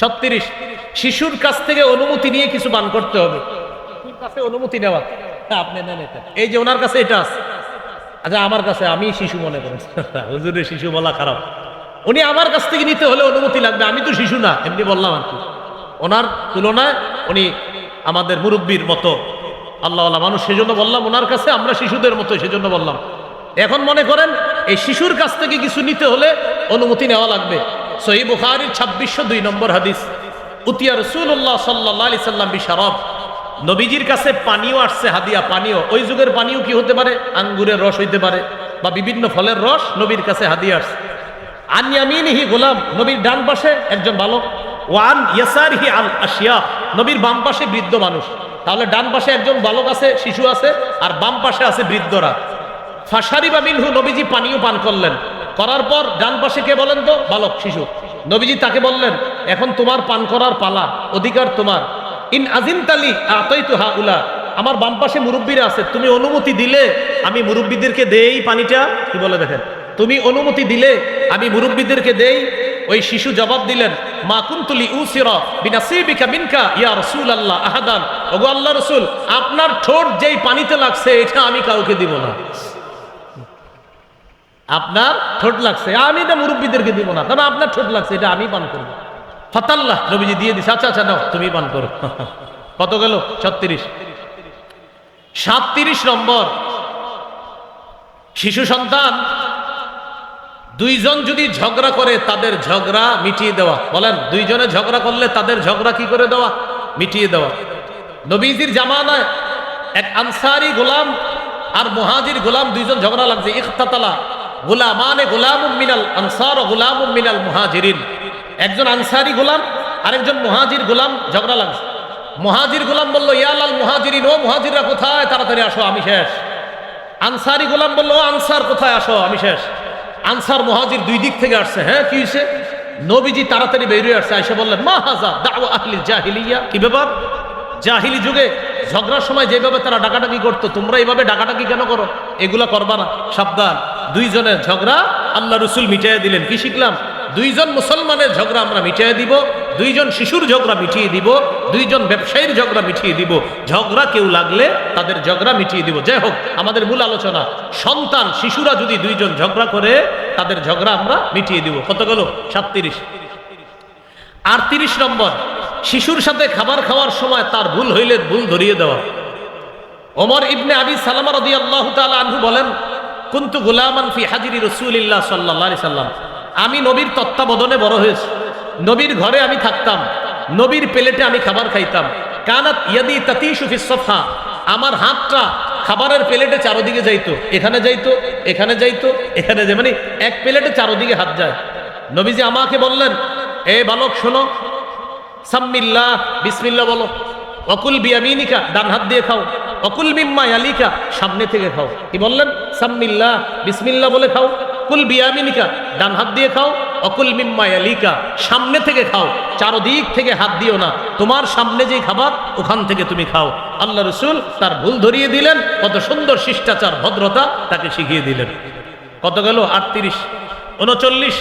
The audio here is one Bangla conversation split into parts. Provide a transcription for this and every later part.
ছত্রিশ শিশুর কাছ থেকে অনুমতি নিয়ে কিছু পান করতে হবে। অনুমতি নেওয়া। হ্যাঁ, আপনি নেন এটা। এই যে ওনার কাছে এটা আছে। আচ্ছা আমার কাছে আমি শিশু মনে হুজুরের শিশু বলা খারাপ। উনি আমার কাছ থেকে নিতে হলে অনুমতি লাগবে আমি তো শিশু না এমনি বললাম আর কি। ওনার তুলনায় উনি আমাদের মুরব্বীর মতো। আল্লাহ মানুষ সেজন্য বললাম ওনার কাছে আমরা শিশুদের মতো সেজন্য বললাম। এখন মনে করেন এই শিশুর কাছ থেকে কিছু নিতে হলে অনুমতি নেওয়া লাগবে। সহি বুখারির ছাব্বিশশো দুই নম্বর হাদিস। উতিয়া রসুল্লাহ সাল্লাহ আলি সাল্লাম বিশারব নবীজির কাছে পানিও আসছে, হাদিয়া পানিও। ওই যুগের পানিও কি হতে পারে? আঙ্গুরের রস হইতে পারে বা বিভিন্ন ফলের রস নবীর কাছে হাদিয়া আসছে। আনিয়ামিনহি গোলাম, নবীর ডান পাশে একজন বালক। ওয়ান ইয়াসারহি আল আশিয়া, নবীর বাম পাশে বৃদ্ধ মানুষ। তাহলে ডান পাশে একজন বালক আছে, শিশু আছে, আর বাম পাশে আছে বৃদ্ধরা। ফাঁসারি বা মিনহু, নবীজি পানীয় পান করলেন। করার পর ডান পাশে কে বলেন তো? বালক, শিশু। নবীজি তাকে বললেন, এখন তোমার পান করার পালা, অধিকার তোমার। ইন আজিম তালি আতই তো হা উলা আমার বাম পাশে মুরব্বীরা আছে, তুমি অনুমতি দিলে আমি মুরব্বীদেরকে দেই পানিটা। কি বলে দেখেন? তুমি অনুমতি দিলে আমি মুরব্বীদেরকে দেই। ওই শিশু জবাব দিলেন, মা কুন্তুলি উসিরা বিনাসিবিকা মিনকা ইয়া রাসূলুল্লাহ আহাদান। ওগো আল্লাহ রসুল, আপনার ঠোঁট যেই পানিতে লাগছে, এটা আমি কাউকে দিব না। আপনার ঠোঁট লাগছে। আমি এটা মুরব্বীদেরকে দিব না। কারণ আপনার ঠোঁট লাগছে, এটা আমি পান করব। ফাতাল্লাহ, নবীজি দিয়ে দিছে আচ্ছা আচ্ছা নাও, তুমি পান করো। কত গেল? ছত্রিশ। সাতত্রিশ নম্বর। শিশু সন্তান, দুইজন যদি ঝগড়া করে, তাদের ঝগড়া মিটিয়ে দেওয়া। বলেন, দুইজনে ঝগড়া করলে তাদের ঝগড়া কি করে দেওয়া? মিটিয়ে দেওয়া। নবীজির জামানায় এক আনসারি গোলাম আর মহাজির গোলাম দুইজন ঝগড়া লাগছে। ইখতাতালা গোলামানে গোলাম মিনাল আনসার ও গোলাম মিনাল মুহাজিরিন। একজন আনসারি গোলাম, আরেকজন মহাজির গোলাম, ঝগড়া লাগছে। মহাজির গোলাম বলল ইয়ালাল মুহাজিরিন, ও মুহাজিররা কোথায়? তাড়াতাড়ি আসো, আমি শেষ। আনসারি গোলাম বলল, আনসার কোথায়? আসো, আমি শেষ। আনসার মহাজির দুই দিক থেকে আসছে হ্যাঁ কি হয়েছে নবীজি তাড়াতাড়ি বেরিয়ে আসছে এসে বললেন, মা হাজা দাও আহলি জাহিলিয়া? কি ব্যাপার? জাহিলি যুগে ঝগড়ার সময় যেভাবে তারা ডাকাডাকি করতো, তোমরা এইভাবে ডাকাডাকি কেন করো? এগুলা করবা না, সাবধান। দুইজনের ঝগড়া আল্লাহ রসুল মিটিয়ে দিলেন। কি শিখলাম? দুইজন মুসলমানের ঝগড়া আমরা মিটিয়ে দিব, দুইজন শিশুর ঝগড়া মিটিয়ে দিব, দুইজন ব্যবসায়ীর ঝগড়া মিটিয়ে দিব। ঝগড়া কেউ লাগলে তাদের ঝগড়া মিটিয়ে দিব। যাই হোক, আমাদের মূল আলোচনা, সন্তান, শিশুরা যদি দুইজন ঝগড়া করে, তাদের ঝগড়া আমরা মিটিয়ে দিব। কত গেল? সাতত্রিশ। আটত্রিশ নম্বর, শিশুর সাথে খাবার খাওয়ার সময় তার ভুল হইলে ভুল ধরিয়ে দেওয়া। ওমর ইবনে আবি সালামা রদি আল্লাহ আনহু বলেন কুন্তু গুলামান ফি হাজিরি রসুলিল্লাহ সাল্লাহ সাল্লাম। আমি নবীর তত্ত্বাবধানে বড় হয়েছি। নবীর ঘরে আমি থাকতাম। নবীর প্লেটে আমি খাবার খাইতাম। কানাত ইয়াদি তাতি সুফি আমার হাতটা খাবারের প্লেটে চারোদিকে যাইতো। এখানে যাইতো এখানে যাইতো, এখানে যাই মানে এক প্লেটে চারোদিকে হাত যায়। নবীজি আমাকে বললেন, এ বালক, শোনো। সাম্মিল্লাহ, বিসমিল্লাহ বলো। অকুল বিয়ামিনিকা, ডান হাত দিয়ে খাও। অকুল মিম্মা আলিকা সামনে থেকে খাও। কি বললেন? সাম্মিল্লাহ বিসমিল্লাহ বলে খাও। কুল বিয়ামিনিকা, ডান হাত দিয়ে খাও। অকুল মিম্মা আলিকা সামনে থেকে খাও। চারদিক থেকে হাত দিও না। তোমার সামনে যে খাবার, ওখান থেকে তুমি খাও। আল্লাহ রসুল তার ভুল ধরিয়ে দিলেন। কত সুন্দর শিষ্টাচার, ভদ্রতা তাকে শিখিয়ে দিলেন। কত গেল? আটত্রিশ, উনচল্লিশ।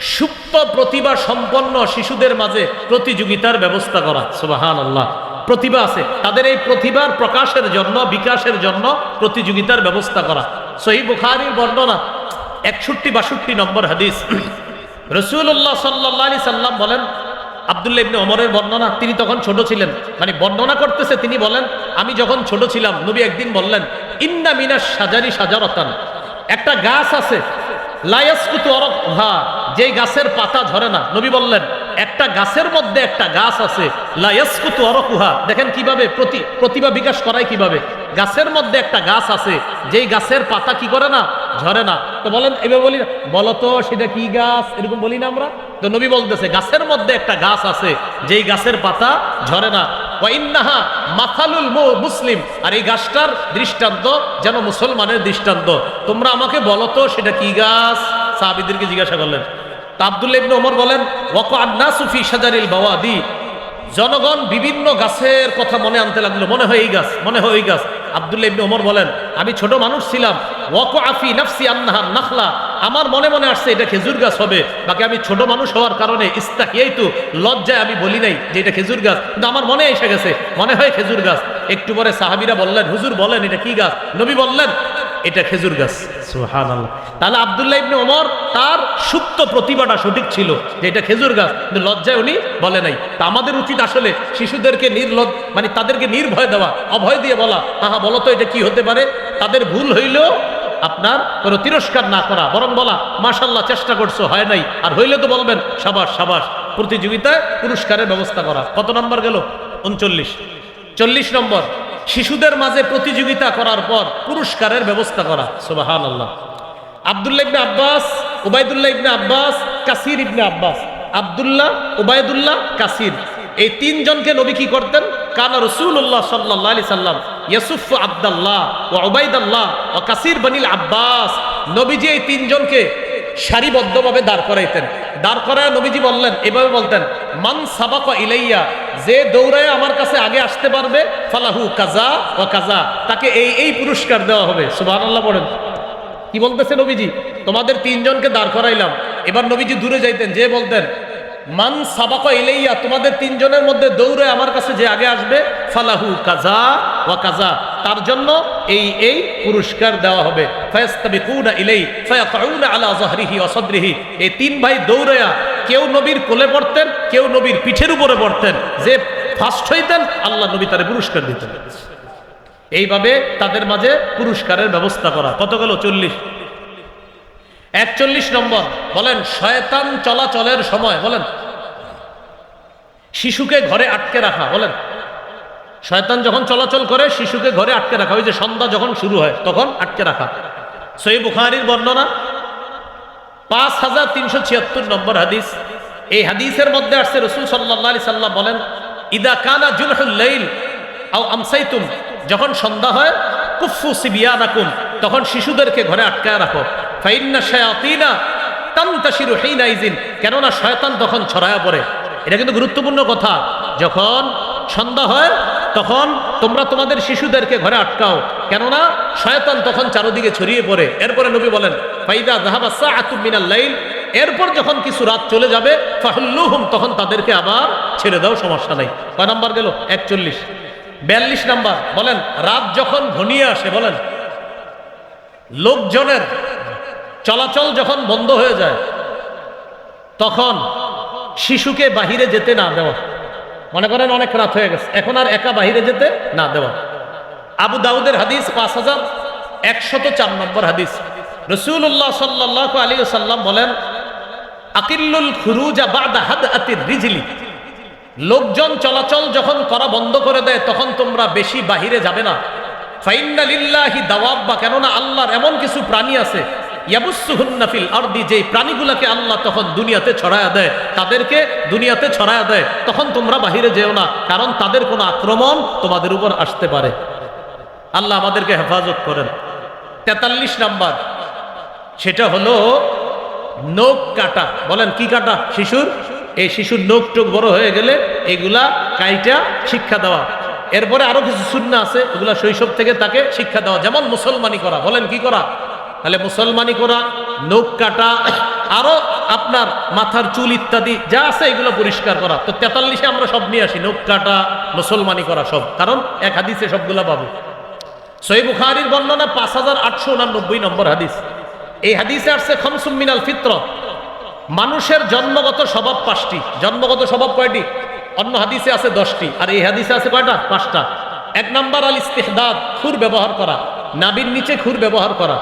সুপ্ত প্রতিভা সম্পন্ন শিশুদের মাঝে প্রতিযোগিতার ব্যবস্থা করা। সুবাহান আল্লাহ প্রতিভা আছে। তাদের এই প্রতিভার প্রকাশের জন্য, বিকাশের জন্য প্রতিযোগিতার ব্যবস্থা করা। সহি বুখারির বর্ণনা, একষট্টি বাষট্টি নম্বর হাদিস। রসুল্লাহ সাল্লি সাল্লাম বলেন, আবদুল্লাহ ইবনে ওমরের বর্ণনা, তিনি তখন ছোট ছিলেন। মানে বর্ণনা করতেছে, তিনি বলেন, আমি যখন ছোট ছিলাম, নবী একদিন বললেন, ইন্না মিনা সাজারি সাজারতান একটা গাছ আছে লায়াসকুতু অরকহা যেই গাছের পাতা ঝরে না। নবী বললেন একটা গাছের মধ্যে একটা গাছ আছে লায়াসকুতু অরকুহা দেখেন কীভাবে প্রতি প্রতিভা বিকাশ করায় কীভাবে। গাছের মধ্যে একটা গাছ আছে, যেই গাছের পাতা কি করে না? ঝরে না। তো বলেন, এভাবে বলি না। বলো তো, সেটা কি গাছ? এরকম বলি না আমরা। তো নবী বলতেছে, গাছের মধ্যে একটা গাছ আছে, যেই গাছের পাতা ঝরে না। ওয়াইন্নাহা মাথালুল মুসলিম। আর এই গাছটার দৃষ্টান্ত যেন মুসলমানের দৃষ্টান্ত। তোমরা আমাকে বলো তো, সেটা কি গাছ? সাহাবিদেরকে জিজ্ঞাসা করলেন। ওমর বলেন ওয়াক সুফি জনগণ বিভিন্ন গাছের কথা মনে আনতে লাগল, মনে হয় এই গাছ, মনে হয় ওই গাছ। আবদুল্লাহ ইবনে ওমর বলেন, আমি ছোট মানুষ ছিলাম। ওয়াক আফি নাফসি আন্নাহা নাখলা। আমার মনে মনে আসছে, এটা খেজুর গাছ হবে। বাকি আমি ছোট মানুষ হওয়ার কারণে ইস্তাহিয়াই তো লজ্জায় আমি বলি নাই যে এটা খেজুর গাছ। কিন্তু আমার মনে এসে গেছে, মনে হয় খেজুর গাছ। একটু পরে সাহাবিরা বললেন, হুজুর বলেন এটা কি গাছ? নবী বললেন এটা খেজুর গাছ। সুহান তাহলে আবদুল্লাহ ইবনে ওমর তার সুপ্ত প্রতিভাটা সঠিক ছিল যে এটা খেজুর গাছ। কিন্তু লজ্জায় উনি বলে নাই। তা আমাদের উচিত আসলে শিশুদেরকে নির্লজ মানে তাদেরকে নির্ভয় দেওয়া, অভয় দিয়ে বলা। তাহা বলো তো এটা কি হতে পারে? তাদের ভুল হইলেও আপনার কোনো তিরস্কার না করা। বরং বলা মাশাল্লাহ চেষ্টা করছ, হয় নাই। আর হইলে তো বলবেন, সাবাস সাবাস। প্রতিযোগিতায় পুরস্কারের ব্যবস্থা করা। কত নম্বর গেল? উনচল্লিশ। চল্লিশ নম্বর। শিশুদের মাঝে প্রতিযোগিতা করার পর পুরস্কারের ব্যবস্থা করা। সুবাহান আল্লাহ Abdullah ibn Abbas Ubaidullah ibn Abbas, Kathir ibn Abbas. Abdullah Ubaidullah Kathir. এই তিনজনকে নবী কি করতেন? কানা রসুল্লাহ সাল্লাহ আলি সাল্লাম ইয়সুফ আবদাল্লাহ ও ওবাইদাল্লাহ ও কাসির বনিল আব্বাস। নবীজি এই তিনজনকে সারিবদ্ধভাবে দাঁড় করাইতেন। দাঁড় করায় নবীজি বললেন, এভাবে বলতেন, মান সাবাক ইলাইয়া যে দৌড়ায় আমার কাছে আগে আসতে পারবে, ফালাহু কাজা ও কাজা। তাকে এই এই পুরস্কার দেওয়া হবে। সুবাহ আল্লাহ পড়েন। কি বলতেছে নবীজি? তোমাদের তিনজনকে দাঁড় করাইলাম। এবার নবীজি দূরে যাইতেন, যে বলতেন, মান সাবাক ইলাইয়া, তোমাদের তিনজনের মধ্যে দৌড়ে আমার কাছে যে আগে আসবে, ফালাহু কাজা ও কাজা। তার জন্য এই এই পুরস্কার দেওয়া হবে। ফায়াস্তাবিকুনা ইলাই ফায়াকাউনা আলা যাহরিহি ওয়া সাদরিহি। এই তিন ভাই দৌড়ায়া কেউ নবীর কোলে পড়তেন, কেউ নবীর পিঠের উপরে পড়তেন, যে ফার্স্ট হইতেন, আল্লাহ নবী তারে পুরস্কার দিতেন। এইভাবে তাদের মাঝে পুরস্কারের ব্যবস্থা করা। কত গেল? চল্লিশ। একচল্লিশ নম্বর, বলেন, শয়তান চলাচলের সময়, বলেন। শিশুকে ঘরে আটকে রাখা, বলেন। শয়তান যখন চলাচল করে, শিশুকে ঘরে আটকে রাখা। ওই যে সন্ধ্যা যখন শুরু হয়, তখন আটকে রাখা। সই বুখারির বর্ণনা পাঁচ হাজার তিনশো ছিয়াত্তর নম্বর হাদিস। এই হাদিসের মধ্যে আসছে রসুল সাল্লাহ আলি সাল্লাম বলেন, ইদা কানা জুলহুল্লাইল আও আমসাইতুম যখন সন্ধ্যা হয় কুফু সিবিয়ানাকুম তখন শিশুদেরকে ঘরে আটকায় রাখো। ফাইন্না শায়াতিনা তান্তাশিরু হিনাইজিন কেননা শয়তান তখন ছড়ায়া পড়ে। এটা কিন্তু গুরুত্বপূর্ণ কথা। যখন সন্ধ্যা হয়, তখন তোমরা তোমাদের শিশুদেরকে ঘরে আটকাও। কেননা শয়তান তখন চারোদিকে ছড়িয়ে পড়ে। এরপরে নবী বলেন, ফাইদা জাহাবা সাআতুম মিনাল লাইল এরপর যখন কিছু রাত চলে যাবে, ফাহুল্লুহুম, তখন তাদেরকে আবার ছেড়ে দাও, সমস্যা নাই। কয় নাম্বার গেল? একচল্লিশ। বিয়াল্লিশ নাম্বার, বলেন, রাত যখন ঘনিয়ে আসে, বলেন, লোকজনের চলাচল যখন বন্ধ হয়ে যায়, তখন শিশুকে বাহিরে যেতে না দেওয়া। মনে করেন অনেক রাত হয়ে গেছে। এখন আর একা বাহিরে যেতে না দেওয়া। আবু দাউদের হাদিস পাঁচ হাজার একশত চার নম্বর হাদিস। রসুল্লাহ সাল্লাহ আলী সাল্লাম বলেন, আকিল্লুল খুরুজা হাদ আতির রিজলি। লোকজন চলাচল যখন করা বন্ধ করে দেয়, তখন তোমরা বেশি বাহিরে যাবে না। ফাইন্না দাওয়াব্বা কেননা আল্লাহর এমন কিছু প্রাণী আছে ইয়াবুসুহুন্নাফিল আরদি যে প্রাণীগুলোকে আল্লাহ তখন দুনিয়াতে ছড়ায়া দেয়, তাদেরকে দুনিয়াতে ছড়ায়া দেয়, তখন তোমরা বাহিরে যেও না, কারণ তাদের কোনো আক্রমণ তোমাদের উপর আসতে পারে। আল্লাহ আমাদেরকে হেফাজত করেন। তেতাল্লিশ নাম্বার, সেটা হলো নখ কাটা। বলেন, কি কাটা? শিশুর? এই শিশুর নখ টোক বড় হয়ে গেলে এগুলা কাইটা শিক্ষা দেওয়া। এরপরে আরও কিছু শূন্য আছে, এগুলা শৈশব থেকে তাকে শিক্ষা দেওয়া। যেমন মুসলমানি করা, বলেন, কি করা? তাহলে মুসলমানি করা নখ কাটা, আরও আপনার মাথার চুল ইত্যাদি, যা আছে এগুলো পরিষ্কার করা। তো তেতাল্লিশে আমরা সব নিয়ে আসি, নখ কাটা, মুসলমানি করা সব। কারণ এক হাদিসে সবগুলা পাবো। সই বুখারির বর্ণনা পাঁচ হাজার আটশো উনানব্বই নম্বর হাদিস। এই হাদিসে আসছে খমসুম মিনাল ফিত্র। মানুষের জন্মগত স্বভাব পাঁচটি। জন্মগত স্বভাব কয়টি? অন্য হাদিসে আছে দশটি। আর এই হাদিসে আছে কয়টা? পাঁচটা। এক নাম্বার আল ইস্তেহদাদ খুর ব্যবহার করা। নাবির নিচে খুর ব্যবহার করা।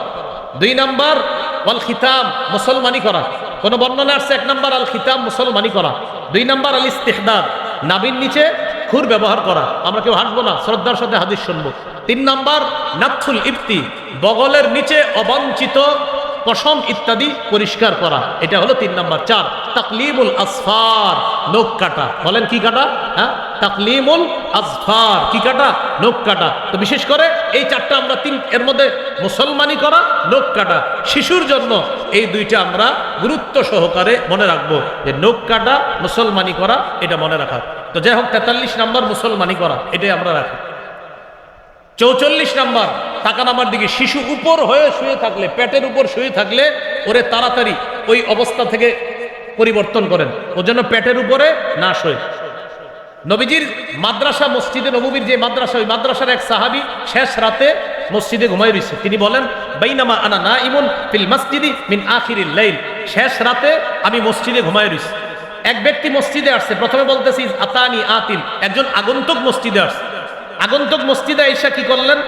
দুই নাম্বার, ওয়াল খিতাম, মুসলমানি করা। কোন বর্ণনা আসছে? এক নাম্বার, আল খিতাম, মুসলমানি করা। দুই নাম্বার, আল ইস্তেহদাদ, নাবির নিচে খুর ব্যবহার করা। আমরা কেউ হাসবো না, শ্রদ্ধার সাথে হাদিস শুনব। তিন নাম্বার, নাথুল ইফতি বগলের নিচে অবাঞ্ছিত পশম ইত্যাদি পরিষ্কার করা। এটা হলো তিন নাম্বার। চার, তাকলিমুল আসফার, নখ কাটা। বলেন কি কাটা? হ্যাঁ? তাকলিমুল আসফার, কি কাটা? নখ কাটা। তো বিশেষ করে এই চারটা আমরা তিন, এর মধ্যে মুসলমানি করা, নখ কাটা। শিশুর জন্য এই দুইটা আমরা গুরুত্ব সহকারে মনে রাখব যে নখ কাটা, মুসলমানি করা, এটা মনে রাখা। তো যাই হোক, তেতাল্লিশ নাম্বার মুসলমানি করা, এটাই আমরা রাখি। চৌচল্লিশ নাম্বার তাকান আমার দিকে শিশু উপর হয়ে শুয়ে থাকলে, পেটের উপর শুয়ে থাকলে ওরে তাড়াতাড়ি ওই অবস্থা থেকে পরিবর্তন করেন। ও যেন পেটের উপরে না শোয়। নবীজির মাদ্রাসা, মসজিদে নবীর যে মাদ্রাসা, ওই মাদ্রাসার এক সাহাবি শেষ রাতে মসজিদে ঘুমাই রয়েছে। তিনি বলেন, বাইনামা আনা না ইমন ফিল মসজিদি মিন আখিরিল লাইল। শেষ রাতে আমি মসজিদে ঘুমাই রয়েছি। এক ব্যক্তি মসজিদে আসছে, প্রথমে বলতেছি, আতানি আতিন একজন আগন্তুক মসজিদে আসছে। আগন্তুক মসজিদে এসে কি করলেন?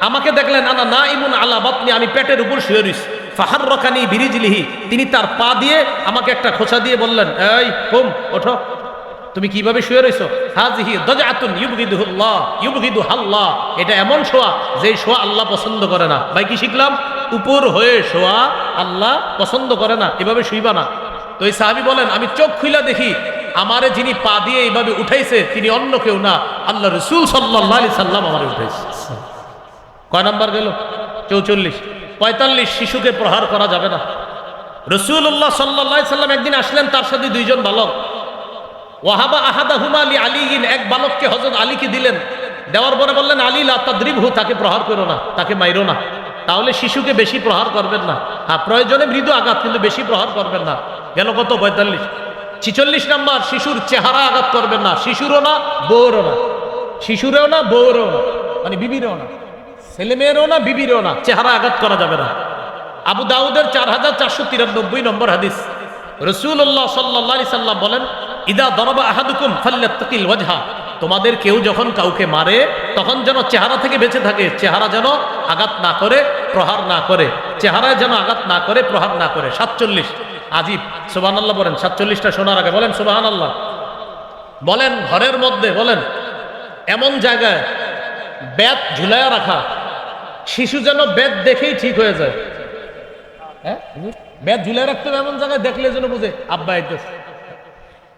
আমাকে দেখলেন, আনা না ইমুন আলা বাতনি, আমি পেটের উপর শুয়ে রয়েছি ফাহার রকানি বিরিজলিহি। তিনি তার পা দিয়ে আমাকে একটা খোঁচা দিয়ে বললেন, এই, কম, ওঠো। তুমি কীভাবে শুয়ে রয়েছো হাজিহি দজাতুন ইউবগিদুল্লাহ ইউবগিদু হাল্লাহ এটা এমন শোয়া যে শোয়া আল্লাহ পছন্দ করে না। ভাই, কি শিখলাম? উপর হয়ে শোয়া আল্লাহ পছন্দ করে না, এভাবে শুইবা না। তো এই সাহাবি বলেন, আমি চোখ খুইলা দেখি, আমারে যিনি পা দিয়ে এইভাবে উঠাইছে, তিনি অন্য কেউ না। আল্লাহ রসুল সাল্লাহ সাল্লাম আমারে উঠাইছে। কয় নাম্বার গেল? চৌচল্লিশ। পঁয়তাল্লিশ, শিশুকে প্রহার করা যাবে না। রসুল্লাহ সাল্লাহ সাল্লাম একদিন আসলেন, তার সাথে দুইজন বালক। ওয়াহাবা আহাদা হুমা আলী আলীগিন এক বালককে হজরত আলীকে দিলেন। দেওয়ার পরে বললেন, আলী, লা তাদ্রিব হু তাকে প্রহার করো না, তাকে মাইরো না। তাহলে শিশুকে বেশি প্রহার করবেন না। হ্যাঁ প্রয়োজনে মৃদু আঘাত, কিন্তু বেশি প্রহার করবেন না। গেল কত? পঁয়তাল্লিশ। ছিচল্লিশ নাম্বার, শিশুর চেহারা আঘাত করবেন না। শিশুরও না, বউরও না। শিশুরেও না, বউরেও না। মানে বিবিরেও না। ছেলে মেয়েরও না, বিবিরেও না, চেহারা আঘাত করা যাবে না। আবু দাউদের চার হাজার চারশো তিরানব্বই নম্বর হাদিস। রসুল্লাহ সাল্লাহ সাল্লাম বলেন, ইদা দরবা আহাদুকুম ফাল্লাত্তাকিল ওয়াজহা। তোমাদের কেউ যখন কাউকে মারে, তখন যেন চেহারা থেকে বেঁচে থাকে, চেহারা যেন আঘাত না করে, প্রহার না করে। চেহারায় যেন আঘাত না করে, প্রহার না করে। সাতচল্লিশ। আজিব। সুবাহান আল্লাহ বলেন, সাতচল্লিশটা শোনার আগে বলেন সুবাহান আল্লাহ বলেন, ঘরের মধ্যে, বলেন, এমন জায়গায় ব্যাত ঝুলাইয়া রাখা শিশু যেন বেদ দেখেই ঠিক হয়ে যায়। হ্যাঁ? বেদ ঝুলাই রাখতে হবে এমন জায়গায় দেখলে যেন বুঝে, আব্বা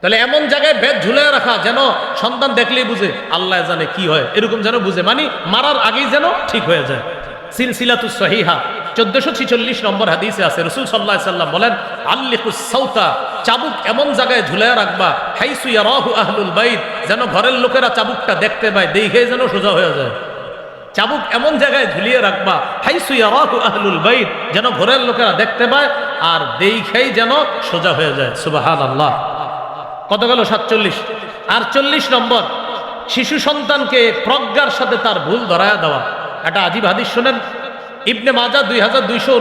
তাহলে এমন জায়গায় বেদ ঝুলাই রাখা যেন সন্তান দেখলেই বুঝে, আল্লাহ জানে কি হয়, এরকম যেন বুঝে। মানে মারার আগেই যেন ঠিক হয়ে যায়। সহিহা, চোদ্দশো ছিচল্লিশ নম্বর হাদিসে আছে, রসুল সাল্লাহ সাল্লাম বলেন, আল্লিকুস সৌতা চাবুক এমন জায়গায় ঝুলাই রাখবা, হাইসু ইয়ারাহু আহলুল যেন ঘরের লোকেরা চাবুকটা দেখতে পায়, দেখে যেন সোজা হয়ে যায়। চাবুক এমন জায়গায় ঝুলিয়ে রাখবা। আহলুল বাইত, যেন ঘরের লোকেরা দেখতে পায় আর দেখেই যেন সোজা হয়ে যায়। সুবাহান আল্লাহ কত গেল সাতচল্লিশ? আর চল্লিশ নম্বর, শিশু সন্তানকে প্রজ্ঞার সাথে তার ভুল ধরায়া দেওয়া। একটা আজীব হাদিস শোনেন? ইবনে মাজা দুই হাজার দুইশো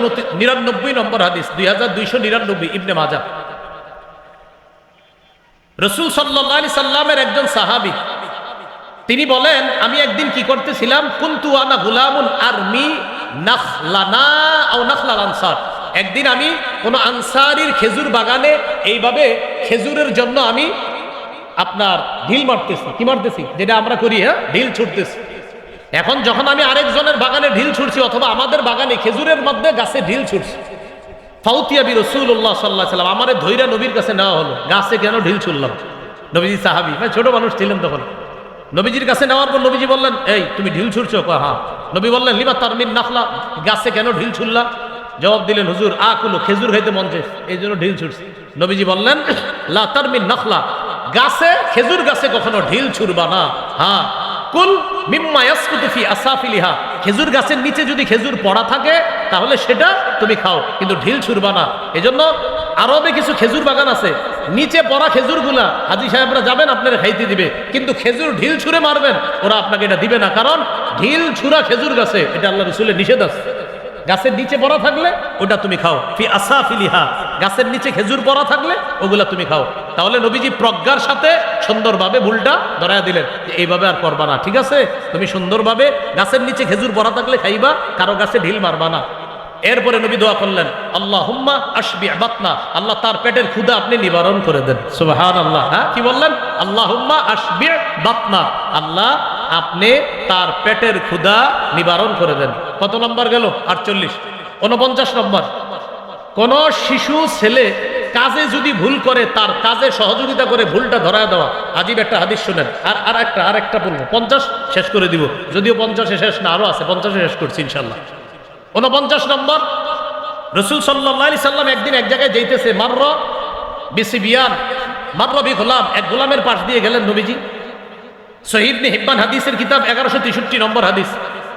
নিরানব্বই নম্বর হাদিস, দুই হাজার দুইশো নিরানব্বই, ইবনে মাজা রসুল সাল্লি সাল্লামের একজন সাহাবি তিনি বলেন, আমি একদিন কি করতেছিলাম? কুন্তু আনা গুলামুন আরমি আনসার। একদিন আমি কোন আনসারির খেজুর বাগানে এইভাবে খেজুরের জন্য আমি আপনার ঢিল মারতেছি। কি মারতেছি? যেটা আমরা করি হ্যাঁ? ঢিল ছুটতেছি। এখন যখন আমি আরেকজনের বাগানে ঢিল ছুটছি অথবা আমাদের বাগানে খেজুরের মধ্যে গাছে ঢিল ছুটছি ফাউতিয়াবি রসুল্লাহ সাল্লাহ সাল্লাম আমার ধৈরা নবীর কাছে নেওয়া হলো, গাছে কেন ঢিল ছুটলাম নবীজি সাহাবি মানে ছোট মানুষ ছিলেন তখন। নবীজির কাছে নেওয়ার পর নবীজি বললেন, এই, তুমি ঢিল ছুটছো হ্যাঁ। নবী বললেন, লিমা তারমিন নাখলা, গাছে কেন ঢিল ছুটলা জবাব দিলেন, হুজুর আকুলো খেজুর খাইতে মন চাই এই জন্য ঢিল ছুটছে নবীজি বললেন, লা তারমিন নখলা, গাছে, খেজুর গাছে কখনো ঢিল ছুড়বা না। হ্যাঁ। কুল মিম্মা ইয়াসকুতুফি আসাফিলিহা, খেজুর গাছের নিচে যদি খেজুর পড়া থাকে, তাহলে সেটা তুমি খাও, কিন্তু ঢিল ছুড়বা না। এজন্য আরবে কিছু খেজুর বাগান আছে নিচে পড়া খেজুরগুলা হাজি সাহেবরা যাবেন, আপনারা খাইতে দিবে। কিন্তু খেজুর ঢিল ছুঁড়ে মারবেন, ওরা আপনাকে এটা দিবে না। কারণ ঢিল ছুঁড়া খেজুর গাছে, এটা আল্লাহ রসুলের নিষেধ আছে। গাছের নিচে পড়া থাকলে ওটা তুমি খাও। ফি আসা ফিলিহা গাছের নিচে খেজুর পড়া থাকলে ওগুলা তুমি খাও। তাহলে নবীজি প্রজ্ঞার সাথে সুন্দরভাবে ভুলটা ধরায় দিলেন। এইভাবে আর করবা না, ঠিক আছে? তুমি সুন্দরভাবে গাছের নিচে খেজুর পড়া থাকলে খাইবা, কারও গাছে ঢিল মারবা না। এরপরে নবী দোয়া করলেন আল্লাহ হুম্মা আসবি বাতনা, আল্লাহ তার পেটের ক্ষুদা আপনি নিবারণ করে দেন। সুবাহান আল্লাহ হ্যাঁ কি বললেন? আল্লাহ হুম্মা আসবি বাতনা, আল্লাহ আপনি তার পেটের ক্ষুদা নিবারণ করে দেন। কত নম্বর গেল? আটচল্লিশ। উনপঞ্চাশ নম্বর। কোন শিশু, ছেলে কাজে যদি ভুল করে, তার কাজে সহযোগিতা করে ভুলটা ধরায় দেওয়া। আজীব একটা হাদিস শুনেন। আর আর একটা আর একটা বলব। পঞ্চাশ শেষ করে দিব। যদিও পঞ্চাশে শেষ না, আরও আছে। পঞ্চাশে শেষ করছি ইনশাল্লাহ উনপঞ্চাশ নম্বর। রসুল সাল্লি সাল্লাম একদিন এক জায়গায় যাইতেছে, মার্র বিসি বিয়ান মার্র বি গোলাম, এক গোলামের পাশ দিয়ে গেলেন নবীজি। শহীদ নে হিব্বান হাদিসের কিতাব এগারোশো তেষট্টি নম্বর হাদিস।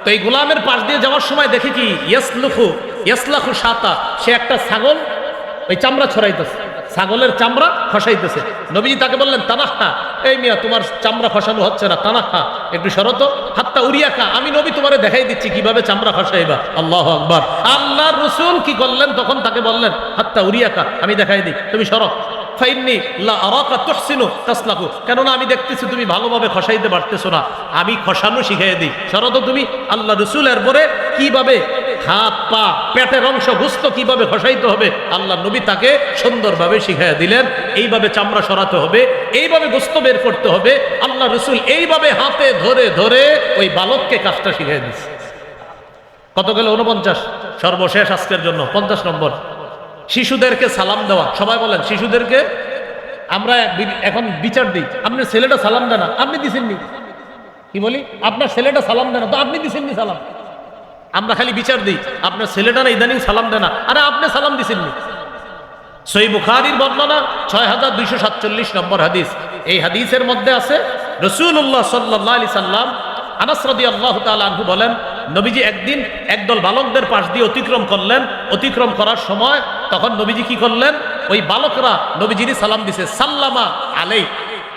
তো এই গোলামের পাশ দিয়ে যাওয়ার সময় দেখে কি? ইয়াসলুখু, ইয়াসলাখু সাতা, সে একটা ছাগল ওই চামড়া ছড়াইতেছে, ছাগলের চামড়া খসাইতেছে। নবীজি তাকে বললেন তানাহা এই মিয়া, তোমার চামড়া ফসানো হচ্ছে না তানা খা। একটু শরত হাত্তা উড়িয়া খা। আমি নবী তোমারে দেখাই দিচ্ছি কীভাবে চামড়া খসাইবা আল্লাহ আকবর। আল্লাহ রসুল কি করলেন তখন তাকে বললেন হাত্তা উড়িয়া খা, আমি দেখাই দিই। তুমি সরক ফাইন্নি লা আরাকা তুহসিনু তাসলাকু কেননা আমি দেখতেছি তুমি ভালোভাবে খসাইতে পারতেছো না। আমি খসানো শিখাই দিই। তুমি আল্লাহ রসুলের পরে কীভাবে হাত, পা, পেটের অংশ গুস্ত কীভাবে হবে? আল্লাহ নবী তাকে সুন্দরভাবে দিলেন। এইভাবে চামড়া সরাতে হবে, এইভাবে গোস্ত বের করতে হবে। আল্লাহ রসুল এইভাবে হাতে ধরে ধরে ওই বালককে কাজটা শিখাই দিচ্ছে কত গেল? উনপঞ্চাশ সর্বশেষ আজকের জন্য। পঞ্চাশ নম্বর। শিশুদেরকে সালাম দেওয়া। সবাই বলেন, শিশুদেরকে আমরা এখন বিচার দিই। আপনার ছেলেটা সালাম দেয় না, আপনি দিছেননি? কি বলি? আপনার ছেলেটা সালাম দেয় না, তো আপনি দিছেননি সালাম? আমরা খালি বিচার দিই, আপনার ছেলেটা না ইদানিং সালাম দেয় না। আরে, আপনি সালাম দিছেননি? সই বুখারির বর্ণনা ছয় হাজার দুইশো সাতচল্লিশ নম্বর হাদিস। এই হাদিসের মধ্যে আছে রসুল্লাহ সাল্লাহ আলি সাল্লাম আনাসরদি আল্লাহ আনহু বলেন, নবীজি একদিন একদল বালকদের পাশ দিয়ে অতিক্রম করলেন। অতিক্রম করার সময় তখন নবীজি কি করলেন? ওই বালকরা নবীজিরই সালাম দিছে, সাল্লামা আলাই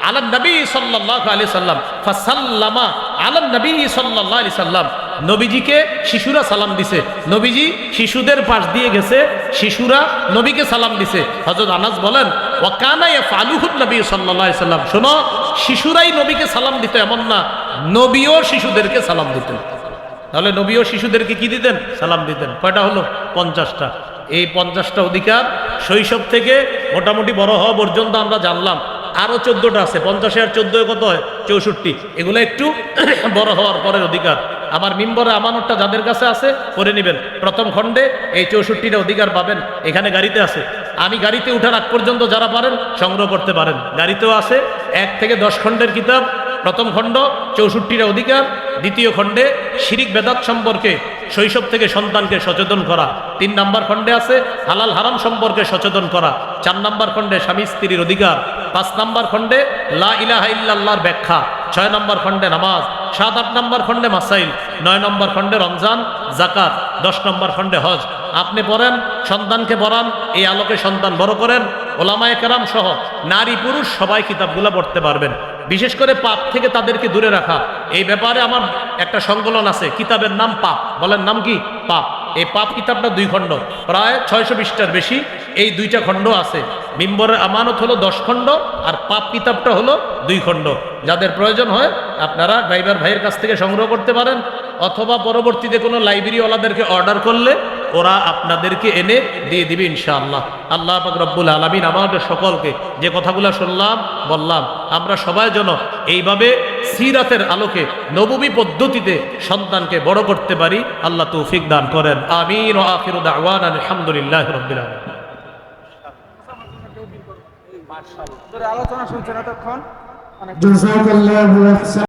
আলা নবী সাল্লাহ আলি সাল্লাম, ফাসাল্লামা আলা নবী সাল্লাহ আলি সাল্লাম। নবীজিকে শিশুরা সালাম দিছে। নবীজি শিশুদের পাশ দিয়ে গেছে, শিশুরা নবীকে সালাম দিছে। হজরত আনাস বলেন ওয়াকানায় ফালুহুদ নবী সাল্লাহ সাল্লাম। শোনো, শিশুরাই নবীকে সালাম দিত এমন না, নবীও শিশুদেরকে সালাম দিতেন। তাহলে নবীও শিশুদেরকে কি দিতেন? সালাম দিতেন। কয়টা হলো? পঞ্চাশটা। এই পঞ্চাশটা অধিকার শৈশব থেকে মোটামুটি বড় হওয়া পর্যন্ত আমরা জানলাম। আরও চোদ্দটা আছে, পঞ্চাশে আর চোদ্দ কত হয়? চৌষট্টি। এগুলো একটু বড় হওয়ার পরের অধিকার। আমার মিম্বরে আমানতটা যাদের কাছে আছে, করে নেবেন। প্রথম খণ্ডে এই চৌষট্টিটা অধিকার পাবেন। এখানে গাড়িতে আছে। আমি গাড়িতে উঠার আগ পর্যন্ত যারা পারেন, সংগ্রহ করতে পারেন। গাড়িতেও আছে। এক থেকে দশ খণ্ডের কিতাব। প্রথম খণ্ড চৌষট্টিটা অধিকার। দ্বিতীয় খণ্ডে শিরিক বেদাত সম্পর্কে শৈশব থেকে সন্তানকে সচেতন করা। তিন নাম্বার খণ্ডে আছে হালাল হারাম সম্পর্কে সচেতন করা। চার নাম্বার খণ্ডে স্বামী স্ত্রীর অধিকার। পাঁচ নাম্বার খণ্ডে লা ইলাহা ইল্লাল্লাহর ব্যাখ্যা। ছয় নম্বর খণ্ডে নামাজ। সাত, আট নম্বর খণ্ডে মাসাইল। নয় নম্বর খণ্ডে রমজান, জাকাত। দশ নম্বর খণ্ডে হজ। আপনি পড়েন, সন্তানকে পড়ান, এই আলোকে সন্তান বড় করেন। ওলামায় কেরাম সহ নারী পুরুষ সবাই কিতাবগুলো পড়তে পারবেন। বিশেষ করে পাপ থেকে তাদেরকে দূরে রাখা। এই ব্যাপারে আমার একটা সংকলন আছে, কিতাবের নাম পাপ। বলেন নাম কি? পাপ। এই পাপ কিতাবটা দুই খণ্ড। প্রায় ছয়শো বিশটার বেশি। এই দুইটা খণ্ড আছে। মিম্বরের আমানত হলো দশ খণ্ড আর পাপ কিতাবটা হলো দুই খণ্ড। যাদের প্রয়োজন হয় আপনারা ড্রাইভার ভাইয়ের কাছ থেকে সংগ্রহ করতে পারেন। অথবা পরবর্তীতে কোনো লাইব্রেরিওয়ালাদেরকে অর্ডার করলে ওরা আপনাদেরকে এনে দিয়ে দিবে ইনশাআল্লাহ। আল্লাহ পাক রব্বুল আলমিন আমাদের সকলকে যে কথাগুলো শুনলাম বললাম আমরা সবাই যেন এইভাবে সিরাতের আলোকে নবমী পদ্ধতিতে সন্তানকে বড় করতে পারি আল্লাহ তৌফিক দান করেন। আমিন ও আখির দাওয়ান আলহামদুলিল্লাহ রবিল আলমিন। তোর আলোচনা শুনছেন এতক্ষণ?